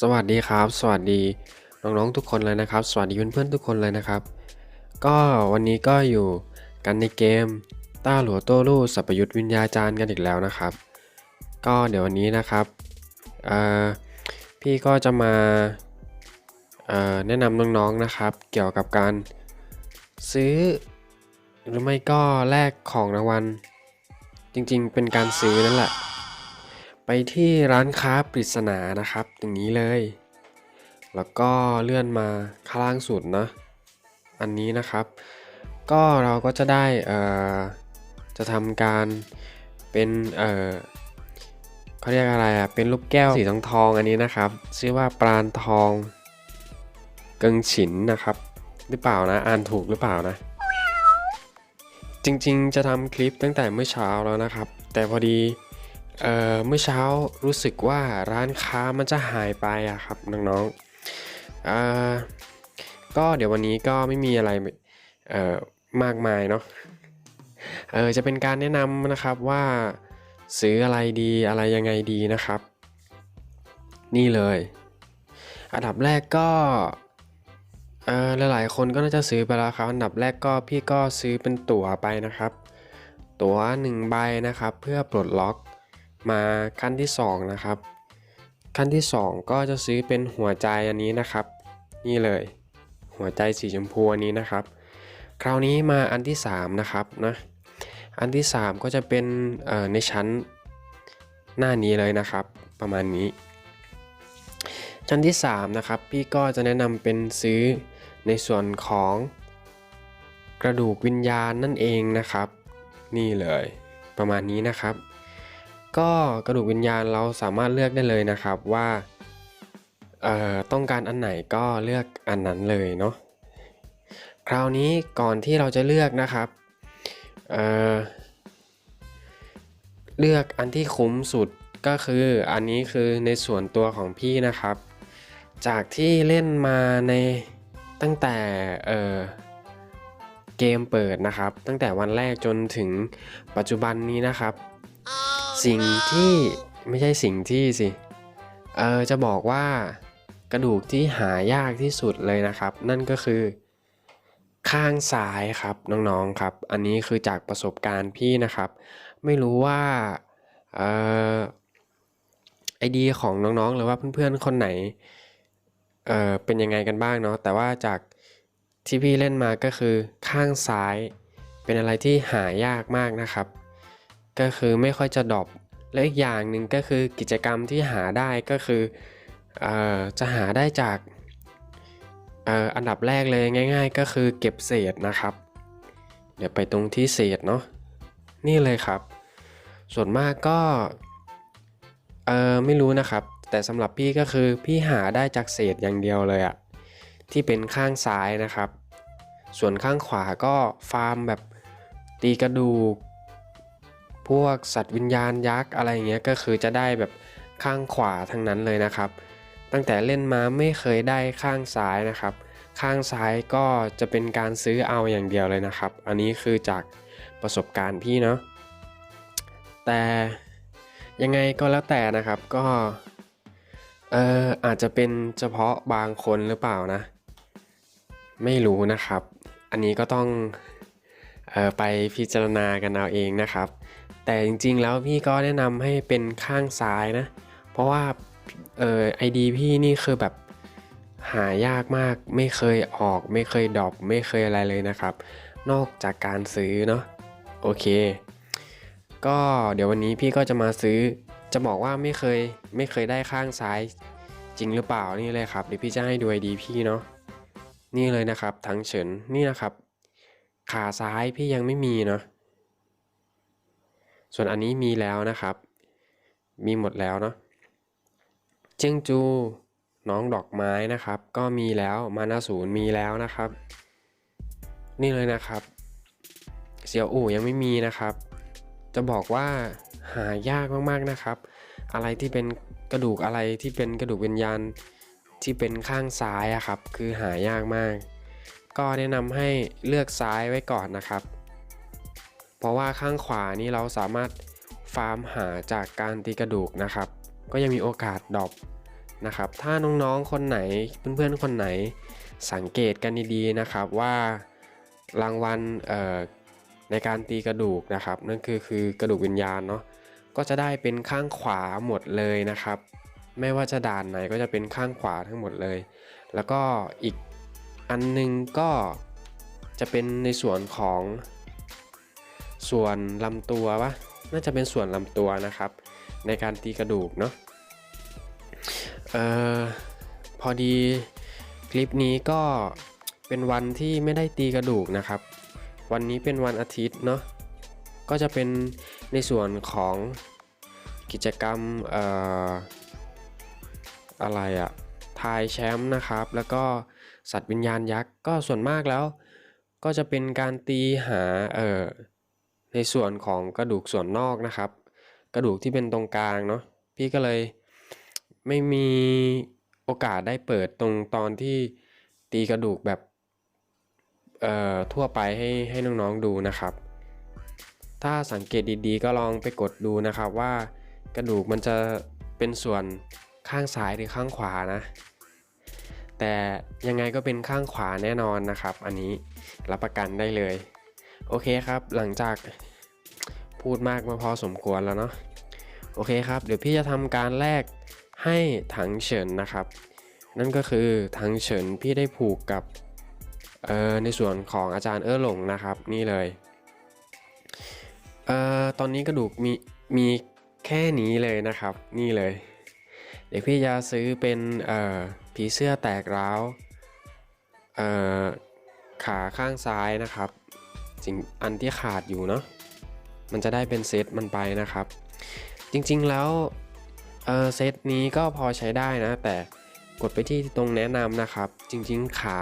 สวัสดีครับ สวัสดีน้องๆทุกคนเลยนะครับ สวัสดีเพื่อนๆทุกคนเลยนะครับ ก็วันนี้ก็อยู่กันในเกมต้าหลัวโต้ลู่สัพยุทธวิญญาจารย์กันอีกแล้วนะครับ ก็เดี๋ยววันนี้นะครับพี่ก็จะมาแนะนำน้องๆนะครับ เกี่ยวกับการซื้อ หรือไม่ก็แลกของรางวัลจริงๆเป็นการซื้อนั่นแหละ ไปที่ร้านค้าปริศนานะครับตรงนี้เลย แล้วก็เลื่อนมาข้างล่างสุดนะอันนี้นะครับ ก็เราก็จะได้จะทำการเป็นเเขาเรียกอะไรอะเป็นลูกแก้วสีทองทองอันนี้นะครับ ชื่อว่าปราณทองเกิงฉินนะครับ หรือเปล่านะอ่านถูกหรือเปล่านะจริงๆ จะทำคลิปตั้งแต่เมื่อเช้าแล้วนะครับ แต่พอดี เอ่อเมื่อเช้ารู้สึกว่าร้านค้ามันจะหายไปอะครับน้องๆอ่าก็เดี๋ยววันนี้ก็ไม่มีอะไรเอ่อมากมายเนาะเออจะเป็นการแนะนำนะครับว่าซื้ออะไรดีอะไรยังไงดีนะครับ นี่เลย อันดับแรกก็เออหลายๆคนก็น่าจะซื้อไปแล้วครับอันดับแรกก็พี่ก็ซื้อเป็นตั๋วไปนะครับ ตั๋ว1ใบนะครับ เพื่อปลดล็อก มาขั้นที่ 2 นะครับ ขั้นที่ 2 ก็จะซื้อเป็นหัวใจอันนี้นะครับ นี่เลย หัวใจสีชมพูอันนี้นะครับ คราวนี้มาอันที่ 3 นะครับนะอันที่ 3 ก็จะเป็นในชั้นหน้านี้เลยนะครับ ประมาณนี้ ชั้นที่ 3 นะครับ พี่ก็จะแนะนำเป็นซื้อในส่วนของกระดูกวิญญาณนั่นเองนะครับ นี่เลยประมาณนี้นะครับ ก็กระดูกวิญญาณเราสามารถเลือกได้เลยนะครับว่าต้องการอันไหนก็เลือกอันนั้นเลยเนาะคราวนี้ก่อนที่เราจะเลือกนะครับเเลือกอันที่คุ้มสุดก็คืออันนี้คือในส่วนตัวของพี่นะครับ จากที่เล่นมาในตั้งแต่เเกมเปิดนะครับ ตั้งแต่วันแรกจนถึงปัจจุบันนี้นะครับ สิ่งที่ไม่ใช่สิ่งที่สิเออจะบอกว่ากระดูกที่หายากที่สุดเลยนะครับ นั่นก็คือ ข้างซ้ายครับน้องๆครับ อันนี้คือจากประสบการณ์พี่นะครับ ไม่รู้ว่าเออไอเดียของน้องๆ หรือว่าเพื่อนๆ คนไหนเออเป็นยังไงกันบ้างเนาะแต่ว่าจากที่พี่เล่นมาก็คือข้างซ้ายเป็นอะไรที่หายากมากนะครับ ก็คือไม่ค่อยจะดรอปและอีกอย่างหนึ่งก็คือกิจกรรมที่หาได้ก็คืออจะหาได้จากอ่ออันดับแรกเลยง่าย ๆ ก็คือเก็บเศษนะครับ เดี๋ยวไปตรงที่เศษเนาะนี่เลยครับ ส่วนมากก็เออไม่รู้นะครับ แต่สำหรับพี่ก็คือพี่หาได้จากเศษอย่างเดียวเลยอะที่เป็นข้างซ้ายนะครับ ส่วนข้างขวาก็ฟาร์มแบบตีกระดูก พวกสัตว์วิญญาณยักษ์อะไรเงี้ยก็คือจะได้แบบข้างขวาทั้งนั้นเลยนะครับ ตั้งแต่เล่นมาไม่เคยได้ข้างซ้ายนะครับ ข้างซ้ายก็จะเป็นการซื้อเอาอย่างเดียวเลยนะครับ อันนี้คือจากประสบการณ์พี่เนาะแต่ยังไงก็แล้วแต่นะครับก็เอออาจจะเป็นเฉพาะบางคนหรือเปล่านะ ไม่รู้นะครับ อันนี้ก็ต้องออไปพิจารณากันเอาเองนะครับ แต่จริงๆแล้วพี่ก็แนะนำให้เป็นข้างซ้ายนะ เพราะว่าเออไอดีพี่นี่คือแบบหายากมากไม่เคยออกไม่เคยดรอปไม่เคยอะไรเลยนะครับ นอกจากการซื้อเนาะโอเค ก็เดี๋ยววันนี้พี่ก็จะมาซื้อจะบอกว่าไม่เคยไม่เคยได้ข้างซ้ายจริงหรือเปล่านี่เลยครับเดี๋ยวพี่จะให้ดูไอดีพี่เนาะนี่เลยนะครับทั้งเฉินนี่นะครับ ขาซ้ายพี่ยังไม่มีเนาะ ส่วนอันนี้มีแล้วนะครับ มีหมดแล้วเนาะเจิ้งจู น้องดอกไม้นะครับ ก็มีแล้วมานาศูนย์มีแล้วนะครับ นี่เลยนะครับ เสียวอู่ยังไม่มีนะครับ จะบอกว่าหายากมากๆนะครับ อะไรที่เป็นกระดูกอะไรที่เป็นกระดูกวิญญาณที่เป็นข้างซ้ายอะครับ คือหายากมาก ก็แนะนำให้เลือกซ้ายไว้ก่อนนะครับ ราะว่าข้างขวานี่เราสามารถฟาร์มหาจากการตีกระดูกนะครับ ก็ยังมีโอกาสดรอปนะครับ ถ้าน้องๆคนไหนเพื่อนๆคนไหนสังเกตกันดีๆนะครับว่ารางวัลเอ่อในการตีกระดูกนะครับ นั่นคือคือกระดูกวิญญาณเนาะก็จะได้เป็นข้างขวาหมดเลยนะครับ ไม่ว่าจะด่านไหนก็จะเป็นข้างขวาทั้งหมดเลย แล้วก็อีกอันหนึงก็จะเป็นในส่วนของ ส่วนลำตัววะน่าจะเป็นส่วนลำตัวนะครับ ในการตีกระดูกเนาะเอ่อพอดีคลิปนี้ก็เป็นวันที่ไม่ได้ตีกระดูกนะครับ วันนี้เป็นวันอาทิตย์เนาะก็จะเป็นในส่วนของกิจกรรมเอ่ออะไรอะทายแชมป์นะครับ แล้วก็สัตว์วิญญาณยักษ์ก็ส่วนมากแล้ว ก็จะเป็นการตีหาเอ่อ ในส่วนของกระดูกส่วนนอกนะครับ กระดูกที่เป็นตรงกลางเนาะพี่ก็เลยไม่มีโอกาสได้เปิดตรงตอนที่ตีกระดูกแบบเอ่อทั่วไปให้ให้น้องๆดูนะครับ ถ้าสังเกตดีๆ ก็ลองไปกดดูนะครับว่ากระดูกมันจะเป็นส่วนข้างซ้ายหรือข้างขวานะ แต่ยังไงก็เป็นข้างขวาแน่นอนนะครับ อันนี้รับประกันได้เลย โอเคครับ หลังจากพูดมากมาพอสมควรแล้วเนาะโอเคครับ เดี๋ยวพี่จะทำการแลกให้ถังเฉินนะครับ นั่นก็คือถังเฉินพี่ได้ผูกกับเอ่อในส่วนของอาจารย์เอ้อหลงนะครับนี่เลยเอ่อตอนนี้กระดูกมีมีแค่นี้เลยนะครับ นี่เลย เดี๋ยวพี่จะซื้อเป็นเอ่อผีเสื้อแตกร้าวเอ่อขาข้างซ้ายนะครับ สิ่งอันที่ขาดอยู่เนาะมันจะได้เป็นเซตมันไปนะครับ จริงๆแล้วเออเซตนี้ก็พอใช้ได้นะ แต่กดไปที่ตรงแนะนำนะครับ จริงๆขา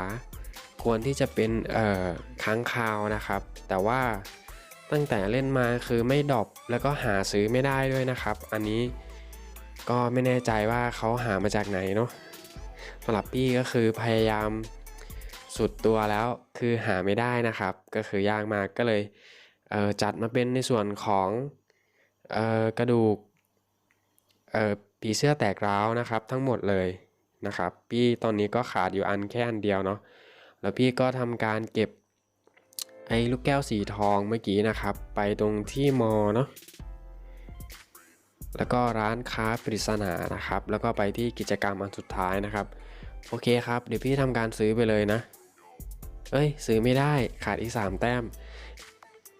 ควรที่จะเป็นเอ่อค้างคาวนะครับ แต่ว่าตั้งแต่เล่นมาคือไม่ดรอปแล้วก็หาซื้อไม่ได้ด้วยนะครับ อันนี้ก็ไม่แน่ใจว่าเขาหามาจากไหนเนาะสำหรับพี่ก็คือพยายาม สุดตัวแล้วคือหาไม่ได้นะครับ ก็คือยากมากก็เลยเจัดมาเป็นในส่วนของออกระดูกผีเสื้อแตกร้าวนะครับ ทั้งหมดเลยนะครับ พี่ตอนนี้ก็ขาดอยู่อันแค่อันเดียวเนาะแล้วพี่ก็ทำการเก็บไอ้ลูกแก้วสีทองเมื่อกี้นะครับ ไปตรงที่มอเนาะแล้วก็ร้านค้าปริศนานะครับ แล้วก็ไปที่กิจกรรมอันสุดท้ายนะครับ โอเคครับ เดี๋ยวพี่ทำการซื้อไปเลยนะ เอ้ย ซื้อไม่ได้ขาดอีก 3 แต้ม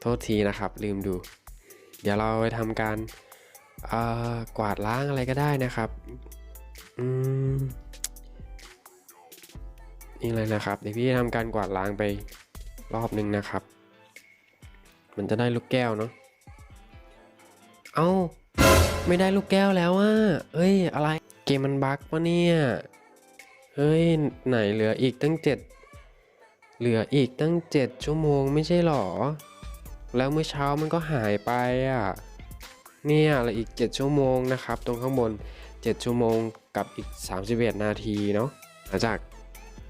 โทษทีนะครับ ลืมดู เดี๋ยวเราไปทำการกวาดล้างอะไรก็ได้นะครับอืมนี่เลยนะครับ เดี๋ยวพี่ทำการกวาดล้างไปรอบหนึ่งนะครับ มันจะได้ลูกแก้วเนาะเอ้า ไม่ได้ลูกแก้วแล้วอะเอ้ย อะไร เกมมันบั๊กปะเนี่ย เฮ้ย ไหนเหลืออีกตั้งเจ็ด เหลืออีกตั้งเจ็ดชั่วโมงไม่ใช่หรอ แล้วเมื่อเช้ามันก็หายไปอะ เนี่ยเหลืออีก 7 ชั่วโมงนะครับ ตรงข้างบน 7 ชั่วโมงกับอีก 31 นาทีเนาะหลังจาก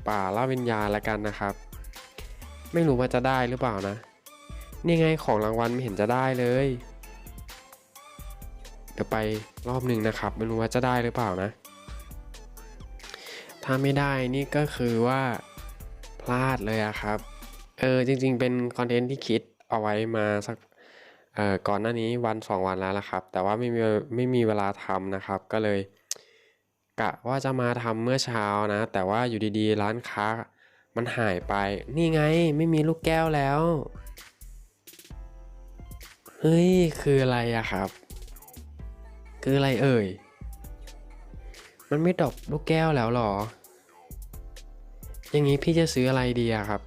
ป่าล่าวิญญาณละกันนะครับ ไม่รู้ว่าจะได้หรือเปล่านะ นี่ไงของรางวัลไม่เห็นจะได้เลย เดี๋ยวไปรอบหนึ่งนะครับ ไม่รู้ว่าจะได้หรือเปล่านะ ถ้าไม่ได้นี่ก็คือว่า พลาดเลยอะครับ เออจริง ๆ เป็นคอนเทนต์ที่คิดเอาไว้มาสักเอ่อก่อนหน้านี้วันสองวันแล้วละครับ แต่ว่าไม่มีไม่มีเวลาทำนะครับ ก็เลยกะว่าจะมาทำเมื่อเช้านะ แต่ว่าอยู่ดีๆ ร้านค้ามันหายไป นี่ไงไม่มีลูกแก้วแล้ว เฮ้ย คืออะไรอะครับ คืออะไรเอ่ย มันไม่ดรอปลูกแก้วแล้วหรอ อย่างนี้พี่จะซื้ออะไรดีอะครับ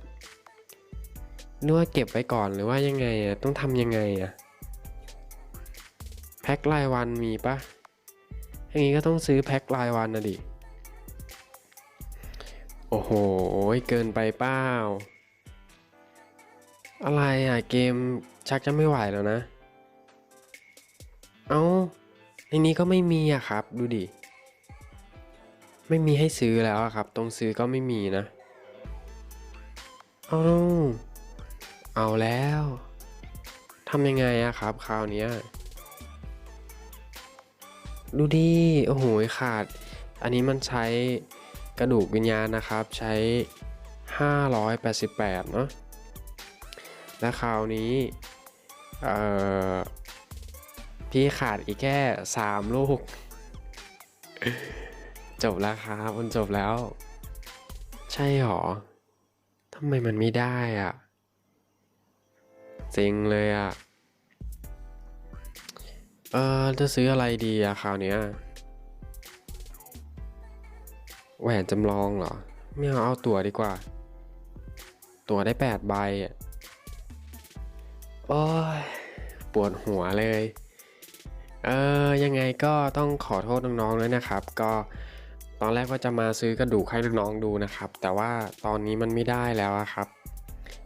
นึกว่าเก็บไว้ก่อนหรือว่ายังไงอะต้องทำยังไงอะแพ็ครายวันมีปะอย่างนี้ก็ต้องซื้อแพ็ครายวันนะดิ โอ้โห เกินไปเป้าอะไรอะเกมชักจะไม่ไหวแล้วนะ เอา้า ในนี้ก็ไม่มีอะครับ ดูดิ ไม่มีให้ซื้อแล้วอะครับ ตรงซื้อก็ไม่มีนะ เอาเอาแล้วทำยังไงอะครับ คราวนี้ดูดิโอ้โหขาด อันนี้มันใช้กระดูกวิญญาณนะครับ ใช้ 588 เนาะและคราวนี้ เอ่อ พี่ขาดอีกแค่ 3 ลูก จบแล้วครับมันจบแล้ว ใช่หรอ ทำไมมันไม่ได้อะเซ็งเลยอะเออจะซื้ออะไรดีอะคราวเนี้ยแหวนจำลองเหรอ ไม่เอาเอาตั๋วดีกว่า ตั๋วได้ 8 ใบอะโอ้ยปวดหัวเลย เออยังไงก็ต้องขอโทษน้องๆด้วยนะครับ ก็ ตอนแรกว่าจะมาซื้อกระดูกให้น้องดูนะครับ แต่ว่าตอนนี้มันไม่ได้แล้วครับ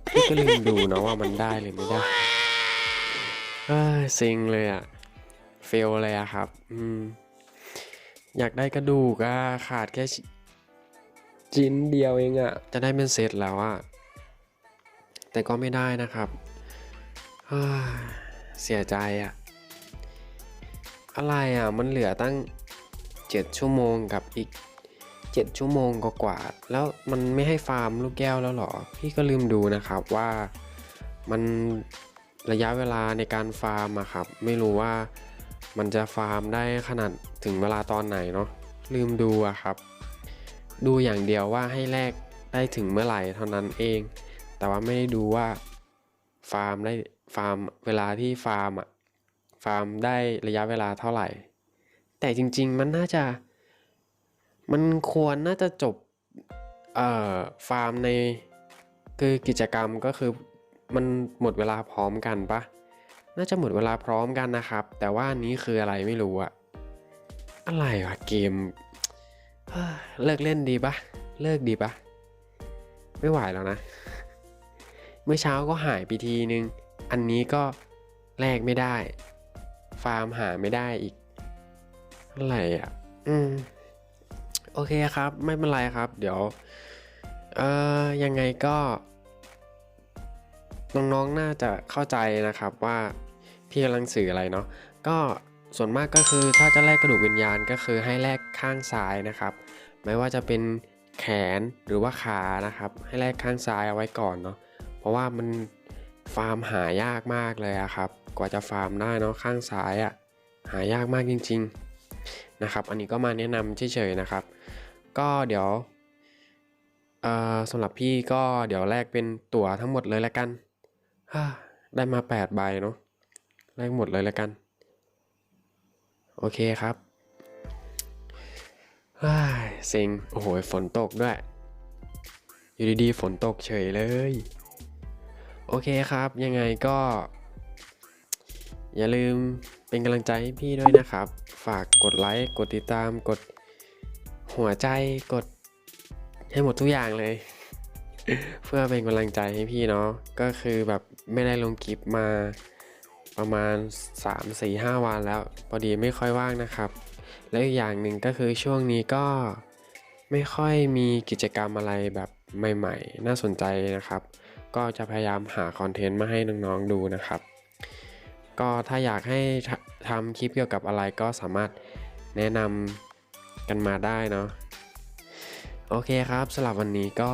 พี่ก็ลืมดูนะว่ามันได้หรือไม่ได้เอ้ยซิงเลยอะเฟลเลยอะครับ อืม อยากได้กระดูกอะขาดแค่ชิ้นเดียวเองอะจะได้เป็นเซตแล้วอะแต่ก็ไม่ได้นะครับเสียใจอะอะไรอะมันเหลือตั้ง 7 ชั่วโมงกับอีก 7 ชั่วโมงกว่าๆแล้วมันไม่ให้ฟาร์มลูกแก้วแล้วหรอ พี่ก็ลืมดูนะครับว่ามันระยะเวลาในการฟาร์มอะครับ ไม่รู้ว่ามันจะฟาร์มได้ขนาดถึงเวลาตอนไหนเนาะลืมดูอะครับ ดูอย่างเดียวว่าให้แลกได้ถึงเมื่อไหร่เท่านั้นเอง แต่ว่าไม่ได้ดูว่าฟาร์มได้ฟาร์มเวลาที่ฟาร์มอะฟาร์มได้ระยะเวลาเท่าไหร่ แต่จริง ๆ มันน่าจะ มันควรน่าจะจบเอ่อฟาร์มในคือกิจกรรมก็คือมันหมดเวลาพร้อมกันปะน่าจะหมดเวลาพร้อมกันนะครับ แต่ว่านี้คืออะไรไม่รู้อะอะไรวะเกมเฮ้ยเลิกเล่นดีปะเลิกดีปะไม่ไหวแล้วนะ เมื่อเช้าก็หายไปทีนึง อันนี้ก็แลกไม่ได้ ฟาร์มหาไม่ได้อีก อะไรอะ อืม โอเคครับ ไม่เป็นไรครับ เดี๋ยว เอ่อ ยังไงก็ น้องๆ น่าจะเข้าใจนะครับว่าพี่กำลังสื่ออะไรเนาะ ก็ส่วนมากก็คือถ้าจะแลกกระดูกวิญญาณก็คือให้แลกข้างซ้ายนะครับ ไม่ว่าจะเป็นแขนหรือว่าขานะครับ ให้แลกข้างซ้ายเอาไว้ก่อนเนาะ เพราะว่ามันฟาร์มหายากมากเลยอะครับ กว่าจะฟาร์มได้เนาะข้างซ้ายอะหายากมากจริง ๆ นะครับ อันนี้ก็มาแนะนำเฉยๆนะครับ ก็เดี๋ยวสำหรับพี่ก็เดี๋ยวแลกเป็นตั๋วทั้งหมดเลยละกัน ได้มา 8 ใบเนาะแลกหมดเลยละกัน โอเคครับฮ้ยเซ็งโอ้โหฝนตกด้วย อยู่ดีๆ ฝนตกเฉยเลย โอเคครับ ยังไงก็ อย่าลืม เป็นกำลังใจให้พี่ด้วยนะครับ ฝากกดไลค์ กดติดตาม กดหัวใจ กดให้หมดทุกอย่างเลย เพื่อเป็นกำลังใจให้พี่เนาะ ก็คือแบบไม่ได้ลงคลิปมาประมาณ 3-4-5 วันแล้ว พอดีไม่ค่อยว่างนะครับ แล้วอีกอย่างหนึ่งก็คือช่วงนี้ก็ไม่ค่อยมีกิจกรรมอะไรแบบใหม่ ๆ น่าสนใจนะครับ ก็จะพยายามหาคอนเทนต์มาให้น้องๆดูนะครับ ก็ถ้าอยากให้ทำคลิปเกี่ยวกับอะไรก็สามารถแนะนำกันมาได้เนาะโอเคครับสำหรับวันนี้ก็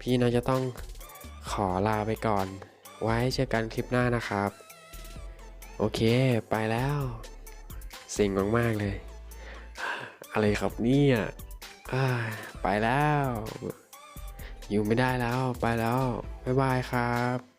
พี่น่าจะต้องขอลาไปก่อน ไว้เจอกันคลิปหน้านะครับ โอเคไปแล้วสิ่งมากๆเลย อะไรครับเนี่อ้ายไปแล้ว อยู่ไม่ได้แล้วไปแล้ว บ๊ายบายครับ